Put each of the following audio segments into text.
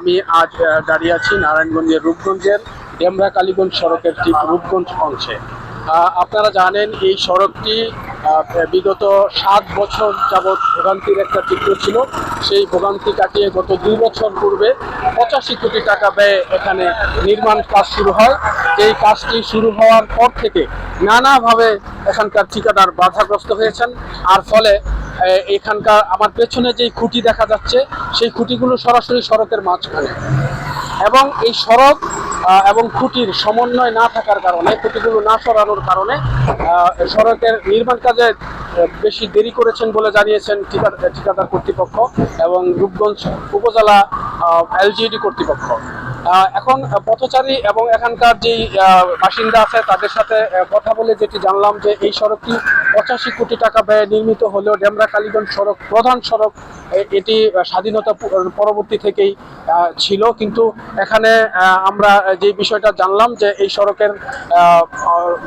আমি আজ দাঁড়িয়ে আছি নারায়ণগঞ্জের রূপগঞ্জের ডেমরা কালীগঞ্জ সড়কের ঠিক রূপগঞ্জ অংশে। আপনারা জানেন এই সড়কটি বিগত সাত বছর যাবৎ ভোগান্তির একটা চিত্র ছিল। সেই ভোগান্তি কাটিয়ে গত দুই বছর পূর্বে পঁচাশি কোটি টাকা ব্যয়ে এখানে নির্মাণ কাজ শুরু হয়। এই কাজটি শুরু হওয়ার পর থেকে নানাভাবে এখানকার ঠিকাদার বাধাগ্রস্ত হয়েছেন। আর ফলে এখানকার আমার পেছনে যেই খুঁটি দেখা যাচ্ছে, সেই খুঁটিগুলো সরাসরি সড়কের মাঝখানে। এবং এই সড়ক এবং খুঁটির সমন্বয় না থাকার কারণে, খুঁটিগুলো না সরানোর কারণে সড়কের নির্মাণ কাজে বেশি দেরি করেছেন বলে জানিয়েছেন ঠিকা- ঠিকাদার কর্তৃপক্ষ এবং রূপগঞ্জ উপজেলা এলজিডি কর্তৃপক্ষ। এখন পথচারী এবং এখানকার যেই বাসিন্দা আছে, তাদের সাথে কথা বলে যেটি জানলাম যে এই সড়কটি পঁচাশি কোটি টাকা ব্যয়ে নির্মিত হলেও ডেমরা কালীগঞ্জ সড়ক প্রধান সড়ক এটি স্বাধীনতা পরবর্তী থেকেই ছিল। কিন্তু এখানে আমরা যে বিষয়টা জানলাম যে এই সড়কের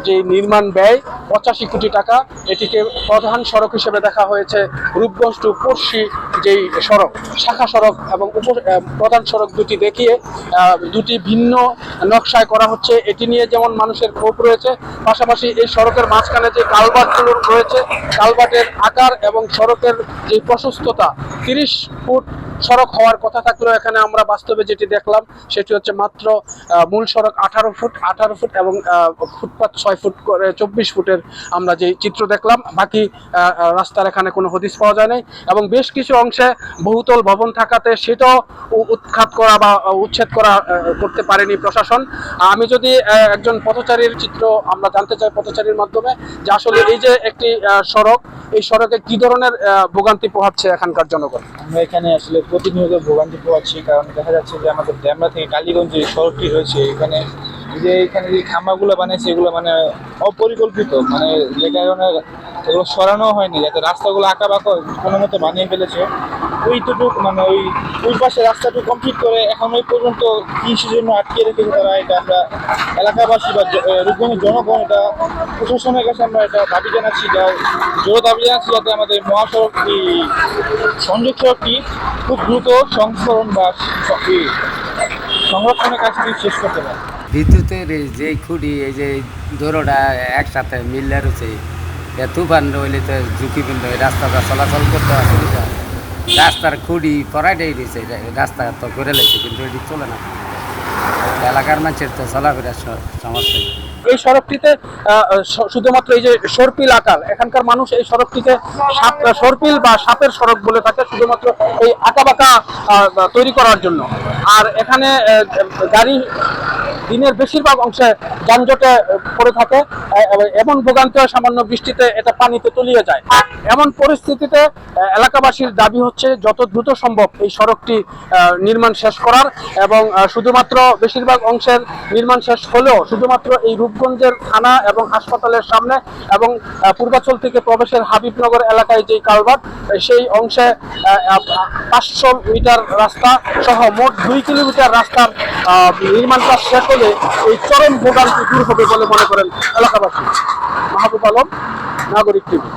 যে নির্মাণ ব্যয়, পঁচাশি কোটি টাকা, এটিকে প্রধান সড়ক হিসেবে দেখা হয়েছে রূপগঞ্জ টু পড়শি যেই সড়ক, শাখা সড়ক এবং উপ প্রধান সড়ক দুটি দেখিয়ে দুটি ভিন্ন নকশায় করা হচ্ছে। এটি নিয়ে যেমন মানুষের ক্ষোভ রয়েছে, পাশাপাশি এই সড়কের মাঝখানে যে কালভার্টগুলো রয়েছে কালভার্টের আকার এবং সড়কের যে প্রশস্ততা তিরিশ ফুট সড়ক হওয়ার কথা থাকলেও এখানে আমরা বাস্তবে যেটি দেখলাম, সেটি হচ্ছে মাত্র মূল সড়ক আঠারো ফুট আঠারো ফুট এবং ফুটপাত ছয় ফুট করে, চব্বিশ ফুটের আমরা যে চিত্র দেখলাম, বাকি রাস্তার এখানে কোনো হদিস পাওয়া যায় নাই এবং বেশ কিছু অংশে বহুতল ভবন থাকাতে সেটাও উৎখাত করা বা উচ্ছেদ করা করতে পারেনি প্রশাসন। আমি যদি একজন পথচারীর চিত্র আমরা জানতে চাই পথচারীর মাধ্যমে, যে আসলে এই যে একটি সড়ক এই সড়কে কি ধরনের ভোগান্তি পোহাচ্ছে এখানকার জনগণ? আমরা এখানে আসলে প্রতিনিয়ত ভোগান্তি পোহাচ্ছি, কারণ দেখা যাচ্ছে যে আমাদের ড্যামরা থেকে কালীগঞ্জ যে সড়কটি রয়েছে। এখানে যে এখানে যে খাম্বাগুলো বানিয়েছে এগুলো মানে অপরিকল্পিত। মানে যে কারণে এগুলো সরানো হয়নি, যাতে রাস্তাগুলো আঁকা বাঁকা কোনো মতো বানিয়ে ফেলেছে। ওইটুকু মানে ওই ওই পাশে রাস্তাটুকু কমপ্লিট করে এখন ওই পর্যন্ত কৃষির জন্য আটকে রেখেছে তারা এটা আমরা এলাকাবাসী বা রূপগঞ্জের জনগণ, এটা প্রশাসনের কাছে আমরা এটা দাবি জানাচ্ছি যা জোর দাবি জানাচ্ছি যাতে আমাদের মহাসড়ক এই সংযোগ সড়কটি খুব দ্রুত সংস্করণ বা সংরক্ষণের কাজটি শেষ করতে পারে বিদ্যুতের যে খুঁড়ি এই যে দৌড়টা একসাথে মিললে রয়েছে তুফান রইলে তো ঝুঁকিপূর্ণ, এই রাস্তাটা চলাচল করতে অসুবিধা। রাস্তার খুঁড়ি পরাইটাই রয়েছে রাস্তা তো করে লাগছে কিন্তু এটি চলে না। এলাকার মানুষের তো চলাফেরার সমস্যা। এই সড়কটিতে শুধুমাত্র এই যে সর্পিল আকার এখানকার মানুষ এই সড়কটিকে সাপ সর্পিল বা সাপের সড়ক বলে থাকে শুধুমাত্র এই আঁকাবাঁকা আহ, তৈরি করার জন্য। আর এখানে গাড়ি দিনের বেশিরভাগ অংশে যানজটে পড়ে থাকে এমন ভোগান্তি হয় সামান্য বৃষ্টিতে এটা পানিতে তলিয়ে যায়। এমন পরিস্থিতিতে এলাকাবাসীর দাবি হচ্ছে যত দ্রুত সম্ভব এই সড়কটি নির্মাণ শেষ করার এবং শুধুমাত্র বেশিরভাগ অংশের নির্মাণ শেষ হলেও শুধুমাত্র এই রূপগঞ্জের থানা এবং হাসপাতালের সামনে এবং পূর্বাচল থেকে প্রবেশের হাবিবনগর এলাকায় যে কালভার্ট সেই অংশে পাঁচশো মিটার রাস্তা সহ মোট দুই কিলোমিটার রাস্তার নির্মাণ কাজ শেষ হলে এই চরম ভোগান্তি দূর হবে বলে মনে করেন এলাকাবাসী। মাহবুব আলম নাগরিক টিভি।